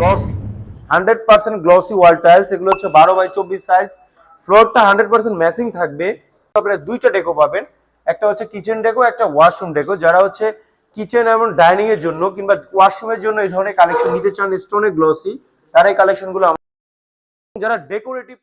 Glossy hundred percent glossy wall tiles এগুলো হচ্ছে বারো বাই চব্বিশ সাইজ ফ্লোরটা হান্ড্রেড পার্সেন্ট ম্যাচিং থাকবে। আপনারা দুইটা ডেকো পাবেন। একটা হচ্ছে কিচেন ডেকো একটা ওয়াশরুম ডেকো যারা হচ্ছে কিচেন এবং ডাইনিং এর জন্য কিংবা ওয়াশরুমের জন্য এই ধরনের কালেকশন নিতে চান স্টোনে গ্লসি তারা এই কালেকশনগুলো যারা ডেকোরেটিভ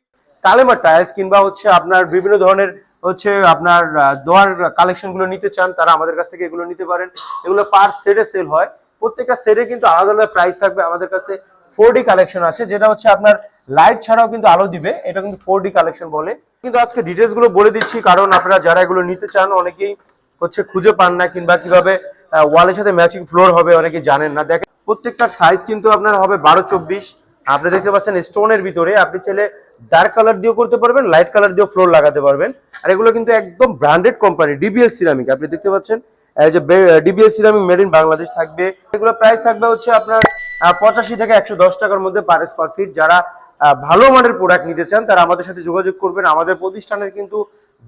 কালেমার টাইলস কিংবা হচ্ছে আপনার বিভিন্ন ধরনের হচ্ছে আপনার দোয়ার কালেকশনগুলো নিতে চান, তারা আমাদের কাছ থেকে এগুলো নিতে পারেন। এগুলো পার সেটে সেল হয়। প্রত্যেকটা সেটে কিন্তু আলাদা আলাদা প্রাইস থাকবে। আমাদের কাছে ফোর ডি কালেকশন আছে, যেটা হচ্ছে আপনার লাইট ছাড়াও কিন্তু আলো দিবে। এটা কিন্তু ফোর ডি কালেকশন বলে। কিন্তু আজকে ডিটেলসগুলো বলে দিচ্ছি, কারণ আপনারা যারা এগুলো নিতে চান, অনেকেই হচ্ছে খুঁজে পান না, কিংবা কীভাবে ওয়ালের সাথে ম্যাচিং ফ্লোর হবে অনেকে জানেন না। দেখেন, প্রত্যেকটা সাইজ কিন্তু আপনার হবে বারো, চব্বিশ। আপনি দেখতে পাচ্ছেন স্টোনের ভিতরে আপনি চাইলে ডার্ক কালার দিয়েও করতে পারবেন লাইট কালার দিয়েও ফ্লোর লাগাতে পারবেন। আর এগুলো কিন্তু একদম ব্র্যান্ডেড কোম্পানি ডিবিএল সিরামিক আপনি দেখতে পাচ্ছেন? এই যে DBL ceramic made in Bangladesh থাকবে। এগুলো প্রাইস থাকবে হচ্ছে আপনার পঁচাশি থেকে একশো দশ টাকার মধ্যে পার স্কোয়ার ফিট যারা ভালো মানের প্রোডাক্ট নিতে চান, তারা আমাদের সাথে যোগাযোগ করবেন। আমাদের প্রতিষ্ঠানের কিন্তু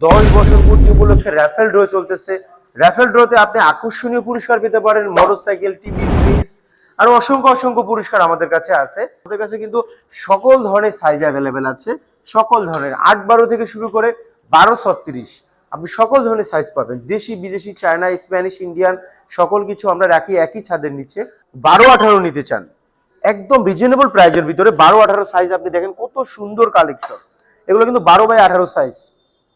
দশ বছর পূর্তি উপলক্ষে র্যাফেল ড্র চলতেছে। র্যাফেল ড্রতে আপনি আকর্ষণীয় পুরস্কার পেতে পারেন মোটরসাইকেল টিভি ফ্রিজ আর অসংখ্য অসংখ্য পুরস্কার আমাদের কাছে আছে। আমাদের কাছে কিন্তু সকল ধরনের সাইজ অ্যাভেলেবেল আছে। সকল ধরনের। আট বারো থেকে শুরু করে বারো ছত্রিশ। আপনি সকল ধরনের সাইজ পাবেন। দেশি, বিদেশি চায়না স্প্যানিশ ইন্ডিয়ান সকল কিছু আমরা রাখি একই ছাদের নিচে। বারো, আঠারো নিতে চান। একদম রিজনেবল প্রাইজের ভিতরে বারো, আঠারো সাইজ আপনি দেখেন কত সুন্দর কালেকশন এগুলো কিন্তু বারো বাই আঠারো সাইজ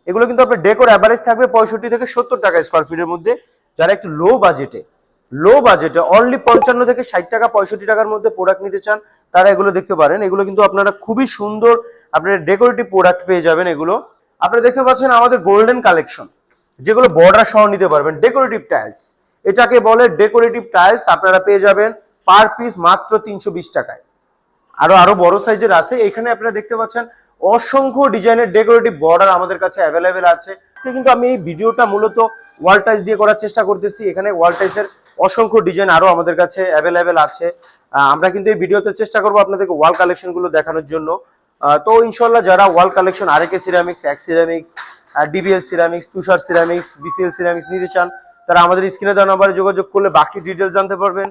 এগুলো কিন্তু আপনার ডেকোর অ্যাভারেজ থাকবে পঁয়ষট্টি থেকে সত্তর টাকা স্কোয়ার ফিটের মধ্যে। যারা একটু লো বাজেটে লো বাজেটে অনলি পঞ্চান্ন থেকে ষাট টাকা, পঁয়ষট্টি টাকার মধ্যে প্রোডাক্ট নিতে চান, তারা এগুলো দেখতে পারেন। এগুলো কিন্তু আপনারা খুবই সুন্দর, আপনার ডেকোরেটিভ প্রোডাক্ট পেয়ে যাবেন এগুলো। আপনারা দেখতে পাচ্ছেন আমাদের গোল্ডেন কালেকশন যেগুলো বর্ডার সহ নিতে পারবেন ডেকোরেটিভ টাইলস এটাকে বলে ডেকোরেটিভ টাইলস আপনারা পেয়ে যাবেন পার পিস মাত্র তিনশো বিশ টাকায়। আরও আরও বড় সাইজের আছে। এখানে আপনারা দেখতে পাচ্ছেন অসংখ্য ডিজাইনের ডেকোরেটিভ বর্ডার আমাদের কাছে অ্যাভেলেবেল আছে। কিন্তু আমি এই ভিডিওটা মূলত ওয়াল টাইস দিয়ে করার চেষ্টা করতেছি। এখানে ওয়াল টাইসের অসংখ্য ডিজাইন আরও আমাদের কাছে অ্যাভেলেবেল আছে। আমরা কিন্তু এই ভিডিওতে চেষ্টা করব আপনাদেরকে ওয়াল কালেকশনগুলো দেখানোর জন্য। তো ইনশাল্লাহ যারা wall collection, RAK ceramics X ceramics DBL ceramics Tushar ceramics BCL ceramics নিতে চান, তারা আমাদের স্ক্রিনে দেওয়া নাম্বারে যোগাযোগ করলে বাকি ডিটেলস জানতে পারবেন।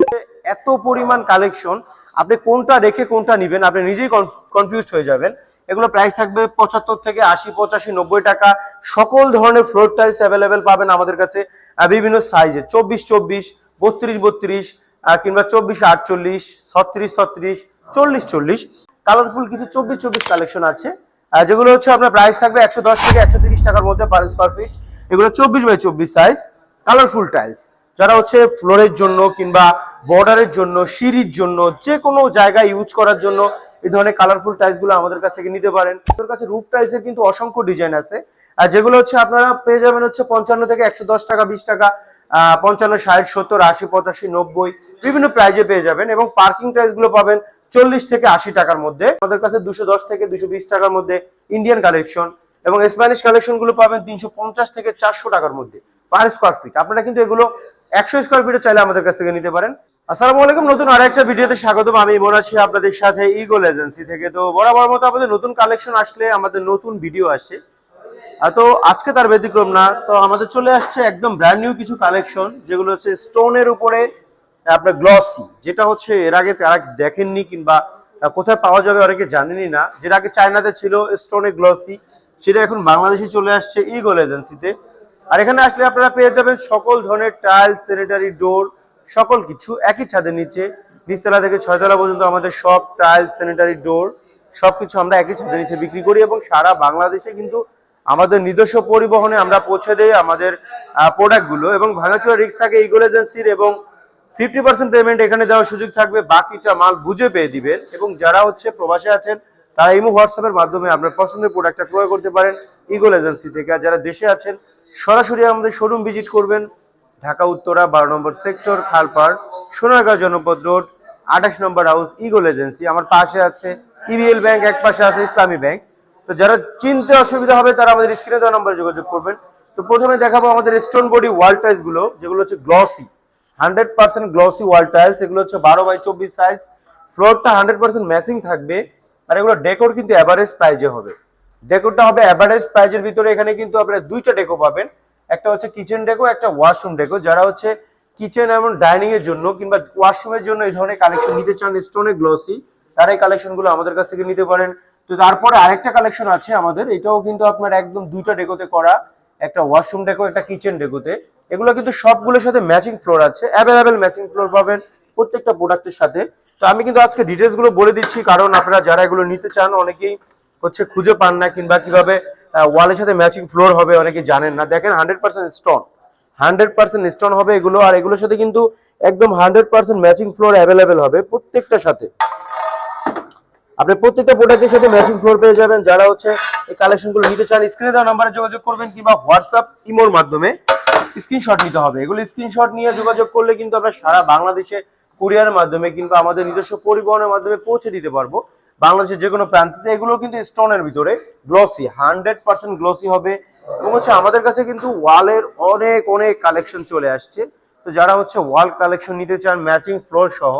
এত পরিমাণ কালেকশন, আপনি কোনটা রেখে কোনটা নেবেন, আপনি নিজেই কনফিউজ হয়ে যাবেন। এগুলো প্রাইস থাকবে পঁচাত্তর থেকে আশি, পঁচাশি, নব্বই টাকা। সকল ধরনের ফ্লোর টাইলস অ্যাভেলেবেল পাবেন আমাদের কাছে বিভিন্ন সাইজে চব্বিশ চব্বিশ, বত্রিশ বত্রিশ কিংবা চব্বিশ, আটচল্লিশ, ছত্রিশ ছত্রিশ, চল্লিশ চল্লিশ। কালারফুল কিছু চব্বিশ চব্বিশ কালেকশন আছে। যেগুলো হচ্ছে আপনার প্রাইস থাকবে একশো দশ থেকে একশো তিরিশ টাকার মধ্যে পার স্কোয়ার ফিট এগুলো চব্বিশ বাই চব্বিশ সাইজ কালারফুল টাইলস যারা হচ্ছে ফ্লোরের জন্য কিংবা বর্ডারের জন্য, সিঁড়ির জন্য, যে কোনো জায়গায় ইউজ করার জন্য এই ধরনের কালারফুল টাইলসগুলো আমাদের কাছ থেকে নিতে পারেন। আমাদের কাছে রুফ টাইলসের কিন্তু অসংখ্য ডিজাইন আছে। আর যেগুলো হচ্ছে আপনারা পেয়ে যাবেন হচ্ছে পঞ্চান্ন থেকে একশো দশ টাকা, বিশ টাকা পঞ্চান্ন, ষাট, সত্তর, আশি, পঁচাশি, নব্বই, বিভিন্ন প্রাইজে পেয়ে যাবেন। এবং পার্কিং প্রাইসগুলো পাবেন চল্লিশ থেকে আশি টাকার মধ্যে। আমাদের কাছে দুশো দশ থেকে দুশো বিশ টাকার মধ্যে ইন্ডিয়ান কালেকশন এবং স্প্যানিশ কালেকশনগুলো পাবেন তিনশো পঞ্চাশ থেকে চারশো টাকার মধ্যে পার স্কোয়ার ফিট আপনারা কিন্তু এগুলো একশো স্কোয়ার ফিটে চাইলে আমাদের কাছ থেকে নিতে পারেন। আসসালামু আলাইকুম, নতুন আরেকটা ভিডিওতে স্বাগতম। আমি ইমন আছি আপনাদের সাথে ইগল এজেন্সি থেকে। তো বরাবর মতো আমাদের নতুন কালেকশন আসলে আমাদের নতুন ভিডিও আসে তো আজকে তার ব্যতিক্রম না, তো আমাদের চলে আসছে একদম ব্র্যান্ড নিউ কিছু কালেকশন যেগুলো হচ্ছে স্টোনের উপরে আপনার গ্লসি যেটা হচ্ছে এর আগে তারা দেখেননি কিংবা কোথায় পাওয়া যাবে অনেকে জানেনই না। যেটা আগে চায়নাতে ছিল স্টোনে গ্লসি সেটা এখন বাংলাদেশে চলে আসছে ইগল এজেন্সিতে আর এখানে আসলে আপনারা পেয়ে যাবেন সকল ধরনের টাইল স্যানিটারি ডোর সকল কিছু একই ছাদের নিচে। নিচতলা থেকে ছয়তলা পর্যন্ত আমাদের সব টাইল স্যানিটারি ডোর সবকিছু আমরা একই ছাদের নিচে বিক্রি করি এবং সারা বাংলাদেশে কিন্তু আমাদের নিজস্ব পরিবহনে আমরা পৌঁছে দেই আমাদের প্রোডাক্টগুলো এবং ভাঙাচোরা রিক্স থাকে ইগল এজেন্সির এবং ফিফটি পার্সেন্ট পেমেন্ট এখানে দেওয়ার সুযোগ থাকবে, বাকিটা মাল বুঝে পেয়ে দিবেন। এবং যারা হচ্ছে প্রবাসে আছেন, তারা ইমো হোয়াটসঅ্যাপের মাধ্যমে আপনার পছন্দের প্রোডাক্টটা ক্রয় করতে পারেন ইগল এজেন্সি থেকে। আর যারা দেশে আছেন, সরাসরি আমাদের শোরুম ভিজিট করবেন। ঢাকা, উত্তরা, বারো নম্বর সেক্টর, খালপাড়, সোনারগাঁও, জনপদ রোড, আঠাশ নম্বর হাউস ইগল এজেন্সি আমার পাশে আছে ইবিএল ব্যাংক এক পাশে আছে ইসলামী ব্যাংক। তো যারা চিনতে অসুবিধা হবে, তারা আমাদের স্ক্রিনে দেওয়া নম্বরে যোগাযোগ করবেন। তো প্রথমে দেখাবো আমাদের স্টোন বডি ওয়াল টাইলসগুলো, যেগুলো হচ্ছে glossy hundred percent glossy wall tiles, এগুলো হচ্ছে বারো বাই চব্বিশ সাইজ ফ্লোরটা হান্ড্রেড পার্সেন্ট ম্যাচিং থাকবে। আর এগুলো ডেকোর কিন্তু অ্যাভারেজ প্রাইজে হবে। ডেকোরটা হবে অ্যাভারেজ প্রাইজের ভিতরে এখানে কিন্তু আপনারা দুইটা ডেকো পাবেন। একটা হচ্ছে কিচেন ডেকো একটা ওয়াশরুম ডেকো যারা হচ্ছে কিচেন এবং ডাইনিং এর জন্য কিংবা ওয়াশরুমের জন্য এই ধরনের কালেকশন নিতে চান স্টোনে গ্লসি তারা এই কালেকশনগুলো আমাদের কাছ থেকে নিতে পারেন। তো তারপরে আরেকটা কালেকশন আছে আমাদের। এটাও কিন্তু আপনার একদম দুইটা ডেকোতে করা। একটা ওয়াশরুম ডেকো একটা কিচেন ডেকোতে এগুলো কিন্তু সবগুলোর সাথে ম্যাচিং ফ্লোর আছে। অ্যাভেলেবেল ম্যাচিং ফ্লোর পাবেন প্রত্যেকটা প্রোডাক্টের সাথে। তো আমি কিন্তু আজকে ডিটেলসগুলো বলে দিচ্ছি, কারণ আপনারা যারা এগুলো নিতে চান, অনেকেই হচ্ছে খুঁজে পান না, কিংবা কীভাবে ওয়ালের সাথে ম্যাচিং ফ্লোর হবে, অনেকে জানেন না। দেখেন hundred percent stone hundred percent stone হবে এগুলো, আর এগুলোর সাথে কিন্তু একদম hundred percent matching floor available হবে প্রত্যেকটার সাথে। আপনি প্রত্যেকটা প্রোডাক্টের সাথে ম্যাচিং ফ্লোর পেয়ে যাবেন। যারা হচ্ছে এই কালেকশনগুলো নিতে চান স্ক্রিনে দেওয়া নাম্বারে যোগাযোগ করবেন কিংবা হোয়াটসঅ্যাপ ইমোর মাধ্যমে স্ক্রিনশট নিতে হবে। এগুলো স্ক্রিনশট নিয়ে যোগাযোগ করলে কিন্তু আমরা সারা বাংলাদেশে কুরিয়ারের মাধ্যমে কিংবা আমাদের নিজস্ব পরিবহনের মাধ্যমে পৌঁছে দিতে পারব। বাংলাদেশের যে কোনো প্রান্তে। এগুলো কিন্তু স্টোনের ভিতরে গ্লসি হান্ড্রেড পার্সেন্ট গ্লসি হবে। এবং হচ্ছে আমাদের কাছে কিন্তু ওয়ালের অনেক অনেক কালেকশন চলে আসছে। তো যারা হচ্ছে ওয়াল কালেকশন নিতে চান ম্যাচিং ফ্লোর সহ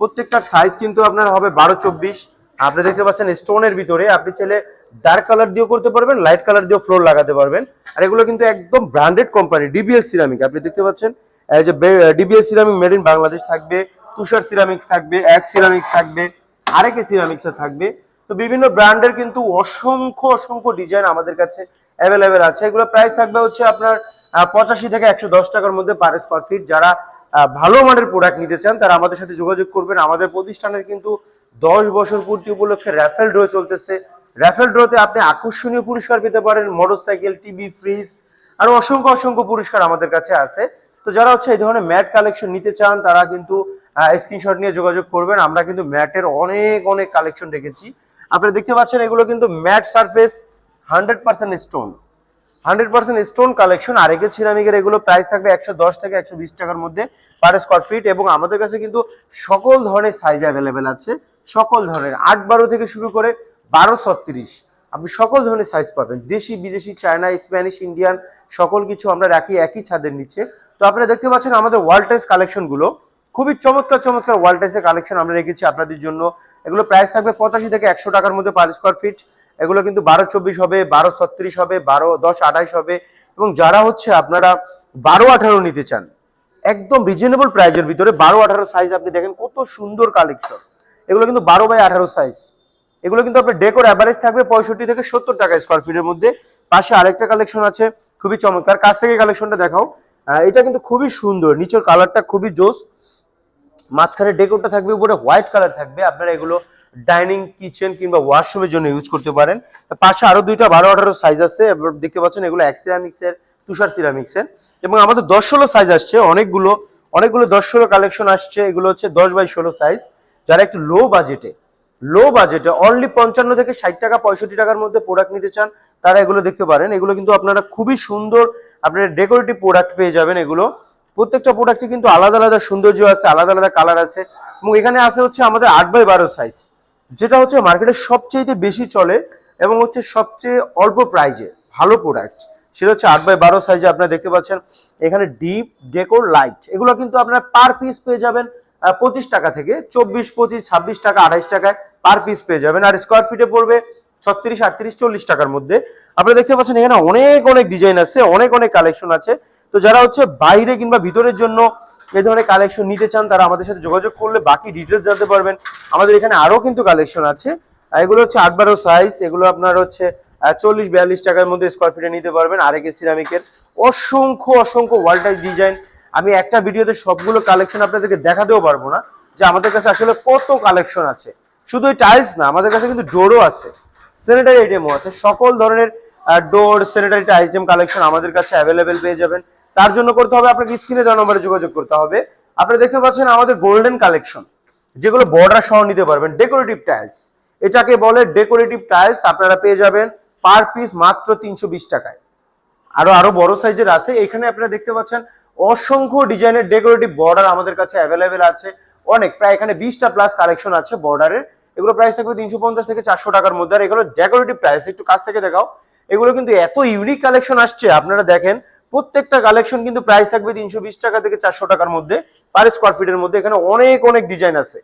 প্রত্যেকটা সাইজ কিন্তু আপনার হবে বারো চব্বিশ। আপনি দেখতে পাচ্ছেন স্টোনের ভিতরে আপনি চাইলে ডার্ক কালার দিয়েও করতে পারবেন লাইট কালার দিয়েও ফ্লোর লাগাতে পারবেন। আর এগুলো কিন্তু একদম ব্র্যান্ডেড কোম্পানি ডিবিএস সিরামিক আপনি দেখতে পাচ্ছেন? যে DBS ceramic made in Bangladesh থাকবে, তুষার সিরামিক্স থাকবে, এক সিরামিক্স থাকবে, আরেকে সিরামিক্স থাকবে। তো বিভিন্ন ব্র্যান্ডের কিন্তু অসংখ্য অসংখ্য ডিজাইন আমাদের কাছে অ্যাভেলেবেল আছে। এগুলো প্রাইস থাকবে হচ্ছে আপনার পঁচাশি থেকে একশো দশ টাকার মধ্যে পার স্কোয়ার ফিট যারা ভালো মানের প্রোডাক্ট নিতে চান, তারা আমাদের সাথে যোগাযোগ করবেন। আমাদের প্রতিষ্ঠানের কিন্তু দশ বছর পূর্তি উপলক্ষে র্যাফেল ড্র চলতেছে। র্যাফেল ড্রতে আপনি আকর্ষণীয় পুরস্কার পেতে পারেন মোটরসাইকেল টিভি ফ্রিজ আরও অসংখ্য অসংখ্য পুরস্কার আমাদের কাছে আছে। তো যারা হচ্ছে এই ধরনের ম্যাট কালেকশন নিতে চান, তারা কিন্তু স্ক্রিনশট নিয়ে যোগাযোগ করবেন। আমরা কিন্তু ম্যাটের অনেক অনেক কালেকশন রেখেছি আপনারা দেখতে পাচ্ছেন এগুলো কিন্তু matte surface hundred percent stone hundred percent stone collection. আর একে সিরামিকের এগুলো প্রাইস থাকবে একশো দশ থেকে একশো বিশ টাকার মধ্যে পার স্কোয়ার ফিট এবং আমাদের কাছে কিন্তু সকল ধরনের সাইজ অ্যাভেলেবেল আছে। সকল ধরনের। আট বারো থেকে শুরু করে বারো ছত্রিশ। আপনি সকল ধরনের সাইজ পাবেন। দেশি, বিদেশি চায়না স্প্যানিশ ইন্ডিয়ান সকল কিছু আমরা রাখি একই ছাদের নিচে। তো আপনারা দেখতে পাচ্ছেন আমাদের ওয়ার্ল্ড টাইস কালেকশনগুলো খুবই চমৎকার চমৎকার ওয়ার্ল্ড টাইসের কালেকশন আমরা রেখেছি আপনাদের জন্য। এগুলো প্রাইস থাকবে পঁচাশি থেকে একশো টাকার মধ্যে পার স্কোয়ার ফিট এগুলো কিন্তু বারো চব্বিশ হবে, বারো ছত্রিশ হবে, বারো দশ আঠাইশ হবে। এবং যারা হচ্ছে আপনারা বারো আঠারো নিতে চান, একদম রিজনেবল প্রাইজের ভিতরে বারো আঠারো সাইজ আপনি দেখেন কত সুন্দর কালেকশন এগুলো কিন্তু বারো বাই আঠারো সাইজ এগুলো কিন্তু আপনার ডেকোর অ্যাভারেজ থাকবে পঁয়ষট্টি থেকে সত্তর টাকা স্কোয়ার ফিটের মধ্যে। পাশে আরেকটা কালেকশন আছে, খুবই চমৎকার। কাছ থেকে কালেকশনটা দেখাও। এটা কিন্তু খুবই সুন্দর। নিচের কালারটা খুবই জোস। মাঝখানে ডেকোরটা থাকবে, উপরে হোয়াইট কালার থাকবে। আপনারা এগুলো ডাইনিং, কিচেন কিংবা ওয়াশরুমের জন্য ইউজ করতে পারেন। পাশে আরও দুইটা বারো আঠারো সাইজ আছে দেখতে পাচ্ছেন এগুলো এক সিরামিক্সের তুষার সিরামিক্সের এবং আমাদের দশ ষোলো সাইজ আসছে, অনেকগুলো অনেকগুলো দশ ষোলো কালেকশন আসছে। এগুলো হচ্ছে দশ বাই ষোলো সাইজ যারা একটু লো বাজেটে লো বাজেটে অনলি পঞ্চান্ন থেকে ষাট টাকা, পঁয়ষট্টি টাকার মধ্যে প্রোডাক্ট নিতে চান, তারা এগুলো দেখতে পারেন। এগুলো কিন্তু আপনারা খুবই সুন্দর, আপনার ডেকোরেটিভ প্রোডাক্ট পেয়ে যাবেন এগুলো। প্রত্যেকটা প্রোডাক্টে কিন্তু আলাদা আলাদা সৌন্দর্য আছে, আলাদা আলাদা কালার আছে এবং এখানে আছে হচ্ছে আমাদের আট বাই বারো সাইজ যেটা হচ্ছে মার্কেটে সবচেয়ে বেশি চলে এবং হচ্ছে সবচেয়ে অল্প প্রাইজে ভালো প্রোডাক্ট সেটা হচ্ছে আট বাই বারো সাইজে আপনারা দেখতে পাচ্ছেন, এখানে ডিপ ডেকোর লাইট এগুলো কিন্তু আপনারা পার পিস পেয়ে যাবেন পঁচিশ টাকা থেকে চব্বিশ, পঁচিশ, ছাব্বিশ টাকা আঠাইশ টাকায় পার পিস পেয়ে যাবেন, আর স্কোয়ার ফিটে পড়বে ছত্রিশ, আটত্রিশ, চল্লিশ টাকার মধ্যে। আপনারা দেখতে পাচ্ছেন এখানে অনেক অনেক ডিজাইন আছে, অনেক অনেক কালেকশন আছে। তো যারা হচ্ছে বাইরে কিংবা ভিতরের জন্য এই ধরনের কালেকশন নিতে চান, তারা আমাদের সাথে যোগাযোগ করলে বাকি ডিটেলস জানতে পারবেন। আমাদের এখানে আরও কিন্তু কালেকশন আছে। এগুলো হচ্ছে আট বারো সাইজ এগুলো আপনার হচ্ছে চল্লিশ বিয়াল্লিশ টাকার মধ্যে স্কোয়ার ফিটে নিতে পারবেন। আরেকে সিরামিকের অসংখ্য অসংখ্য ওয়ার্ল্ডাইজ ডিজাইন আমি একটা ভিডিওতে সবগুলো কালেকশন আপনাদেরকে দেখাতেও পারব না যে আমাদের কাছে আসলে কত কালেকশন আছে। শুধু ওই টাইলস না, আমাদের কাছে কিন্তু ডোরও আছে স্যানিটারি আইটেমও আছে। সকল ধরনের ডোর স্যানিটারি আইটেম কালেকশন আমাদের কাছে অ্যাভেলেবেল পেয়ে যাবেন। তার জন্য করতে হবে আপনাকে স্ক্রিনে দেওয়া নম্বরে যোগাযোগ করতে হবে। আপনারা দেখতে পাচ্ছেন আমাদের গোল্ডেন কালেকশন যেগুলো বর্ডার সহ নিতে পারবেন ডেকোরেটিভ টাইলস এটাকে বলে ডেকোরেটিভ টাইলস আপনারা পেয়ে যাবেন পার পিস মাত্র তিনশো বিশ টাকায়। আরও আরও বড় সাইজের আছে। এখানে আপনারা দেখতে পাচ্ছেন অসংখ্য ডিজাইনের ডেকোরেটিভ বর্ডার আমাদের কাছে অ্যাভেলেবেল আছে। অনেক, প্রায় এখানে বিশটা প্লাস কালেকশন আছে বর্ডারের এগুলো প্রাইস থাকবে তিনশো পঞ্চাশ থেকে চারশো টাকার মধ্যে। আর এগুলো ডেকোরেটিভ প্রাইস একটু কাছ থেকে দেখাও। এগুলো কিন্তু এত ইউনিক কালেকশন আসছে, আপনারা দেখেন। প্রত্যেকটা কালেকশন কিন্তু প্রাইস থাকবে তিনশো বিশ টাকা থেকে চারশো টাকার মধ্যে পার স্কোয়ার ফিটের মধ্যে, এখানে অনেক অনেক ডিজাইন আছে।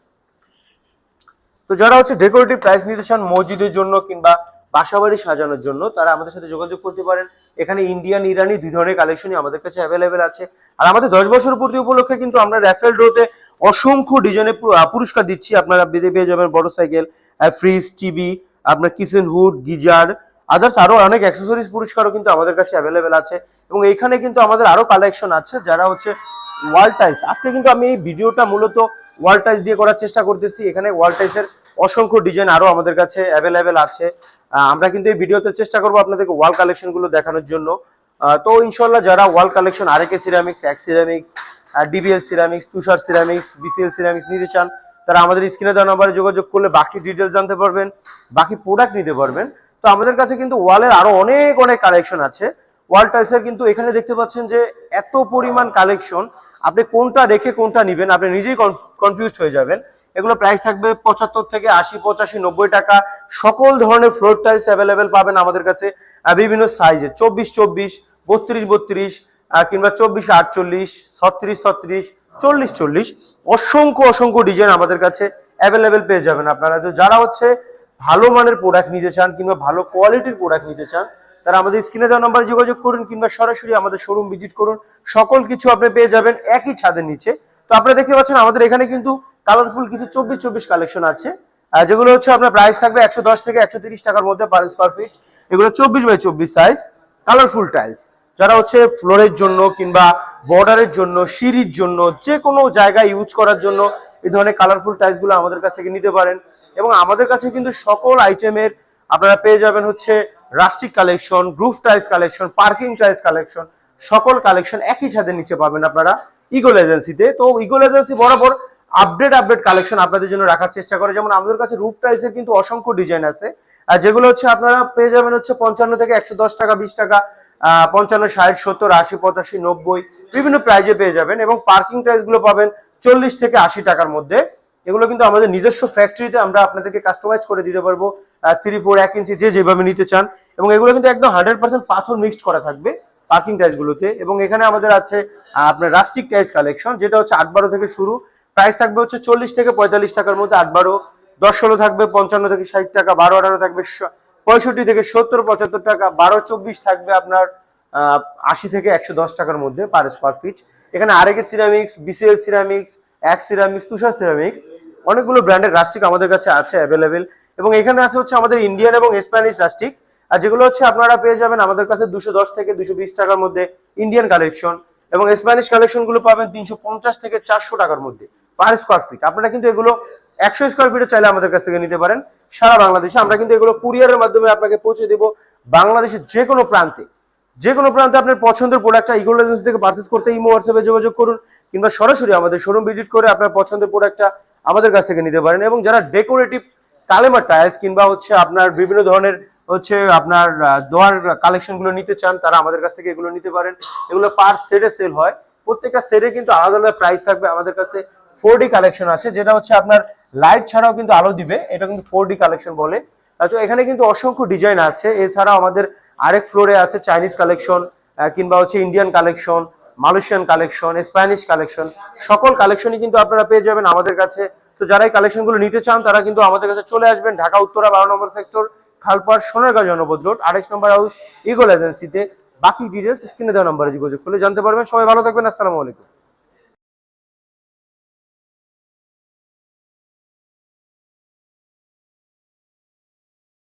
তো যারা হচ্ছে ডেকোরেটিভ প্রাইস নিতে চান মসজিদের জন্য কিংবা বাসাবাড়ি সাজানোর জন্য, তারা আমাদের সাথে যোগাযোগ করতে পারেন। এখানে ইন্ডিয়ান ইরানি দুই ধরনের কালেকশনই আমাদের কাছে অ্যাভেলেবেল আছে। আর আমাদের দশ বছর পূর্তি উপলক্ষে কিন্তু আমরা র্যাফেল ড্রোতে অসংখ্য ডিজাইনের পুরস্কার দিচ্ছি। আপনারা বেঁধে পেয়ে যাবেন বড় সাইকেল ফ্রিজ টিভি আপনার কিচেন হুড গিজার আদার্স আরও অনেক অ্যাক্সেসরিজ পুরস্কারও কিন্তু আমাদের কাছে অ্যাভেলেবেল আছে। এবং এখানে কিন্তু আমাদের আরও কালেকশন আছে, যারা হচ্ছে ওয়াল টাইলস আজকে কিন্তু আমি এই ভিডিওটা মূলত ওয়াল দিয়ে করার চেষ্টা করতেছি। এখানে ওয়াল টাইলসের অসংখ্য ডিজাইন আরও আমাদের কাছে অ্যাভেলেবেল আছে। আমরা কিন্তু এই ভিডিওতে চেষ্টা করব আপনাদেরকে ওয়াল কালেকশনগুলো দেখানোর জন্য। তো ইনশাল্লাহ যারা wall collection RAK ceramics X ceramics DBL ceramics Tushar ceramics BCL ceramics নিতে চান, তারা আমাদের স্ক্রিনে দেওয়া নাম্বারে যোগাযোগ করলে বাকি ডিটেলস জানতে পারবেন, বাকি প্রোডাক্ট নিতে পারবেন। তো আমাদের কাছে কিন্তু ওয়ালের আরও অনেক অনেক কালেকশন আছে। ওয়াল টাইলসের কিন্তু এখানে দেখতে পাচ্ছেন যে এত পরিমাণ কালেকশন। আপনি কোনটা রেখে কোনটা নেবেন, আপনি নিজেই কনফিউজ হয়ে যাবেন। এগুলো প্রাইস থাকবে পঁচাত্তর থেকে আশি, পঁচাশি, নব্বই টাকা। সকল ধরনের ফ্লোর টাইলস অ্যাভেলেবেল পাবেন আমাদের কাছে বিভিন্ন সাইজে চব্বিশ চব্বিশ, বত্রিশ বত্রিশ কিংবা চব্বিশ, আটচল্লিশ, ছত্রিশ ছত্রিশ, চল্লিশ চল্লিশ। অসংখ্য অসংখ্য ডিজাইন আমাদের কাছে অ্যাভেলেবেল পেয়ে যাবেন আপনারা। তো যারা হচ্ছে ভালো মানের প্রোডাক্ট নিতে চান কিংবা ভালো কোয়ালিটির প্রোডাক্ট নিতে চান তারা আমাদের স্ক্রিনে দেওয়া নাম্বারে যোগাযোগ করুন কিংবা সরাসরি আমাদের শোরুম ভিজিট করুন। সকল কিছু আপনি পেয়ে যাবেন একই ছাদের নিচে। তো আপনারা দেখতে পাচ্ছেন আমাদের এখানে কিন্তু কালারফুল কিছু চব্বিশ চব্বিশ কালেকশন আছে। যেগুলো হচ্ছে আপনার প্রাইস থাকবে একশো দশ থেকে একশো তিরিশ টাকার মধ্যে পার স্কোয়ার ফিট এগুলো চব্বিশ বাই চব্বিশ সাইজ কালারফুল টাইলস যারা হচ্ছে ফ্লোরের জন্য কিংবা বর্ডারের জন্য, সিঁড়ির জন্য, যে কোনো জায়গায় ইউজ করার জন্য এই ধরনের কালারফুল টাইলসগুলো আমাদের কাছ থেকে নিতে পারেন। এবং আমাদের কাছে কিন্তু সকল আইটেমের আপনারা পেয়ে যাবেন হচ্ছে rustic collection group tiles collection, parking tiles collection, সকল কালেকশন একই ছাদের নিচে পাবেন আপনারা ইগল এজেন্সিতে তো। ইগল এজেন্সি বরাবর আপডেট আপডেট কালেকশন আপনাদের জন্য রাখার চেষ্টা করে। যেমন আমাদের কাছে রুফ টাইলসের কিন্তু অসংখ্য ডিজাইন আছে। আর যেগুলো হচ্ছে আপনারা পেয়ে যাবেন হচ্ছে পঞ্চান্ন থেকে একশো দশ টাকা, বিশ টাকা পঞ্চান্ন, ষাট, সত্তর, আশি, পঁচাশি, নব্বই বিভিন্ন প্রাইজে পেয়ে যাবেন এবং পার্কিং প্রাইসগুলো পাবেন চল্লিশ থেকে আশি টাকার মধ্যে। এগুলো কিন্তু আমাদের নিজস্ব ফ্যাক্টরিতে আমরা আপনাদেরকে কাস্টমাইজ করে দিতে পারব। থ্রি ফোর এক ইঞ্চি যে যেভাবে নিতে চান। এবং এগুলো কিন্তু একদম হান্ড্রেড পার্সেন্ট পাথর মিক্সড করা থাকবে পার্কিং টাইলস গুলোতে। এবং এখানে আমাদের আছে আপনার রাস্টিক টাইলস কালেকশন যেটা হচ্ছে আট বারো থেকে শুরু। প্রাইস থাকবে হচ্ছে চল্লিশ থেকে পঁয়তাল্লিশ টাকার মধ্যে আট বারো। দশ, ষোলো থাকবে পঞ্চান্ন থেকে ষাট টাকা, বারো, আঠারো থাকবে পঁয়ষট্টি থেকে সত্তর, পঁচাত্তর টাকা, বারো, চব্বিশ থাকবে আপনার আশি থেকে একশো দশ টাকার মধ্যে পার স্কোয়ার ফিট এখানে RAK ceramics BCL ceramics X ceramics Tushar ceramics অনেকগুলো ব্র্যান্ডের রাস্টিক আমাদের কাছে আছে অ্যাভেলেবেল এবং এখানে আছে হচ্ছে আমাদের ইন্ডিয়ান এবং স্প্যানিশ রাস্টিক আর যেগুলো হচ্ছে আপনারা পেয়ে যাবেন আমাদের কাছে দুশো দশ থেকে দুশো বিশ টাকার মধ্যে ইন্ডিয়ান কালেকশন এবং স্প্যানিশ কালেকশনগুলো পাবেন তিনশো পঞ্চাশ থেকে চারশো টাকার মধ্যে পার স্কোয়ার ফিট আপনারা কিন্তু এগুলো একশো স্কোয়ার ফিটে চাইলে আমাদের কাছ থেকে নিতে পারেন। সারা বাংলাদেশে আমরা কিন্তু এগুলো কুরিয়ারের মাধ্যমে আপনাকে পৌঁছে দেবো বাংলাদেশের যে কোনো প্রান্তে। যে কোনো প্রান্তে আপনার পছন্দের প্রোডাক্টটা ইগোল এজেন্সি থেকে পার্চেস করতে ইমো হোয়াটসঅ্যাপে যোগাযোগ করুন কিংবা সরাসরি আমাদের শোরুম ভিজিট করে আপনার পছন্দের প্রোডাক্টটা আমাদের কাছ থেকে নিতে পারেন। এবং যারা ডেকোরেটিভ কালেমার টাইলস কিংবা হচ্ছে আপনার বিভিন্ন ধরনের হচ্ছে আপনার দোয়ার কালেকশনগুলো নিতে চান, তারা আমাদের কাছ থেকে এগুলো নিতে পারেন। এগুলো পার সেটে সেল হয়। প্রত্যেকটা সেটে কিন্তু আলাদা আলাদা প্রাইস থাকবে। আমাদের কাছে ফোর ডি কালেকশন আছে, যেটা হচ্ছে আপনার লাইট ছাড়াও কিন্তু আলো দিবে। এটা কিন্তু ফোর ডি কালেকশন বলে। তো এখানে কিন্তু অসংখ্য ডিজাইন আছে। এছাড়াও আমাদের আরেক ফ্লোরে আছে চাইনিজ কালেকশন কিংবা হচ্ছে Indian collection Malaysian collection Spanish collection সকল কালেকশনই কিন্তু আপনারা পেয়ে যাবেন আমাদের কাছে। তো যারা এই কালেকশনগুলো নিতে চান, তারা কিন্তু আমাদের কাছে চলে আসবেন। ঢাকা, উত্তরা, বারো নম্বর সেক্টর খালপাড় সোনারগাঁ জনপদ রোড আড়াইশ নম্বর হাউস ইগল এজেন্সিতে বাকি ডিটেলস স্ক্রিনে দেওয়া নম্বরে যোগাযোগ করলে জানতে পারবেন। সবাই ভালো থাকবেন, আসসালামু আলাইকুম।